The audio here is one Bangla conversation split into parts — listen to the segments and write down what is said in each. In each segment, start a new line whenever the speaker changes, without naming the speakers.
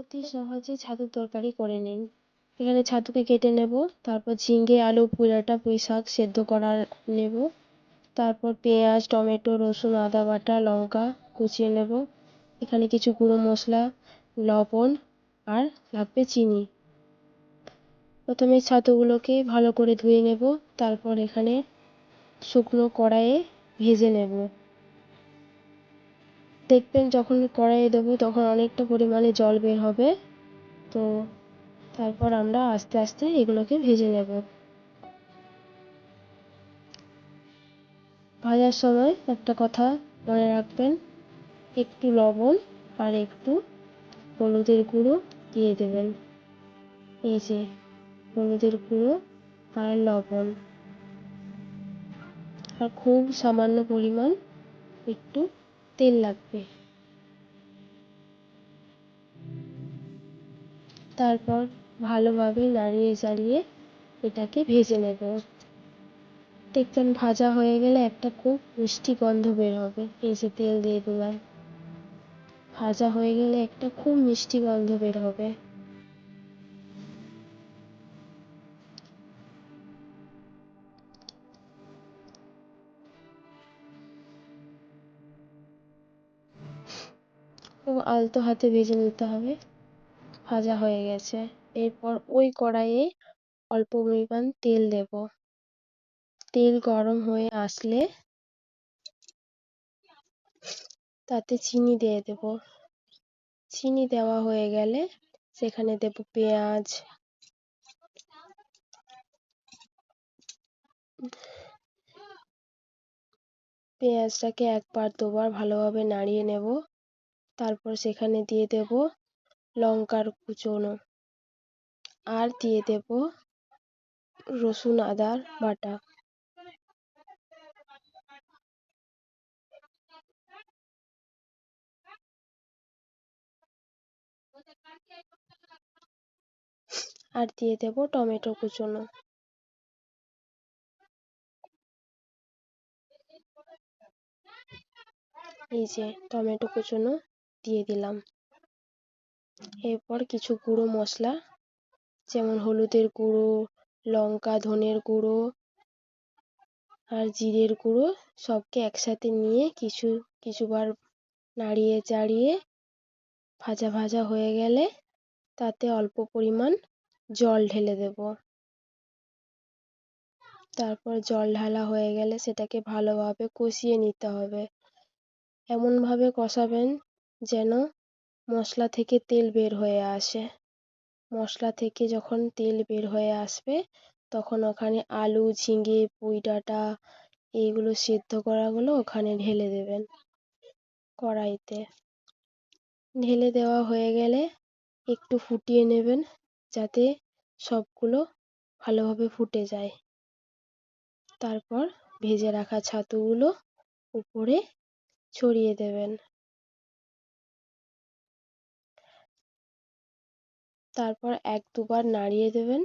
অতি সহজে ছাতুর তরকারি করে নিন। এখানে ছাতুকে কেটে নেব, তারপর ঝিঙ্গে আলু পুঁইডাঁটা পুঁই শাক সেদ্ধ করা নেব। তারপর পেঁয়াজ, টমেটো, রসুন, আদা বাটা, লঙ্কা কুচিয়ে নেব। এখানে কিছু গুঁড়ো মশলা, লবণ আর লাগবে চিনি। প্রথমে ছাতুগুলোকে ভালো করে ধুয়ে নেব, তারপর এখানে শুকনো কড়াইয়ে ভেজে নেব। দেখবেন যখন কড়াইয়ে দেবো তখন অনেকটা পরিমাণে জল বের হবে। তো তারপর আমরা আস্তে আস্তে এগুলোকে ভেজে নেব। ভাজার সময় একটা কথা মনে রাখবেন, একটু লবণ আর একটু হলুদের গুঁড়ো দিয়ে দেবেন। এই যে হলুদের গুঁড়ো আর লবণ। আর খুব সামান্য পরিমাণ একটু তেল লাগবে। তারপর ভালোভাবে নাড়িয়ে চাড়িয়ে এটাকে ভেজে নেব। দেখবেন ভাজা হয়ে গেলে একটা খুব মিষ্টি গন্ধ বের হবে। এই যে তেল দিয়ে দিলাম। ভাজা হয়ে গেলে একটা খুব মিষ্টি গন্ধ বের হবে। আলতো হাতে ভেজে নিতে হবে। ভাজা হয়ে গেছে। এরপর ওই কড়াইয়ে অল্প পরিমাণ তেল দেব। তেল গরম হয়ে আসলে তাতে চিনি দিয়ে দেব। চিনি দেওয়া হয়ে গেলে সেখানে দেব পেঁয়াজ। পেঁয়াজটাকে একবার দুবার ভালোভাবে নাড়িয়ে নেব। তারপর সেখানে দিয়ে দেব লঙ্কার কুচোনো। আর দিয়ে দেব রসুন, আদার বাটা। আর দিয়ে দেব টমেটো কুচোনো। এই যে টমেটো কুচোনো। দিয়ে দিলাম। এরপর কিছু গুঁড়ো মশলা, যেমন হলুদের গুঁড়ো, লঙ্কা, ধনের গুঁড়ো আর জিরের গুঁড়ো সবকে একসাথে নিয়ে কিছু, কিছুবার নাড়িয়ে চাড়িয়ে ভাজা ভাজা হয়ে গেলে তাতে অল্প পরিমাণ জল ঢেলে দেব। তারপর জল ঢালা হয়ে গেলে সেটাকে ভালোভাবে কষিয়ে নিতে হবে। এমনভাবে কষাবেন যেন মশলা থেকে তেল বের হয়ে আসে। মশলা থেকে যখন তেল বের হয়ে আসবে, তখন ওখানে আলু, ঝিঙে, পুঁই ডাঁটা এইগুলো সেদ্ধ করাগুলো ওখানে ঢেলে দেবেন কড়াইতে। ঢেলে দেওয়া হয়ে গেলে একটু ফুটিয়ে নেবেন যাতে সবগুলো ভালোভাবে ফুটে যায়। তারপর ভেজে রাখা ছাতুগুলো উপরে ছড়িয়ে দেবেন। তারপর এক দুবার নাড়িয়ে দেবেন।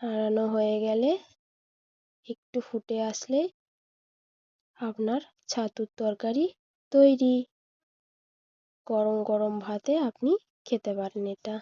নাড়ানো হয়ে গেলে একটু ফুটে আসলে আপনার ছাতুর তরকারি তৈরি। গরম গরম ভাতে আপনি খেতে পারেন এটা।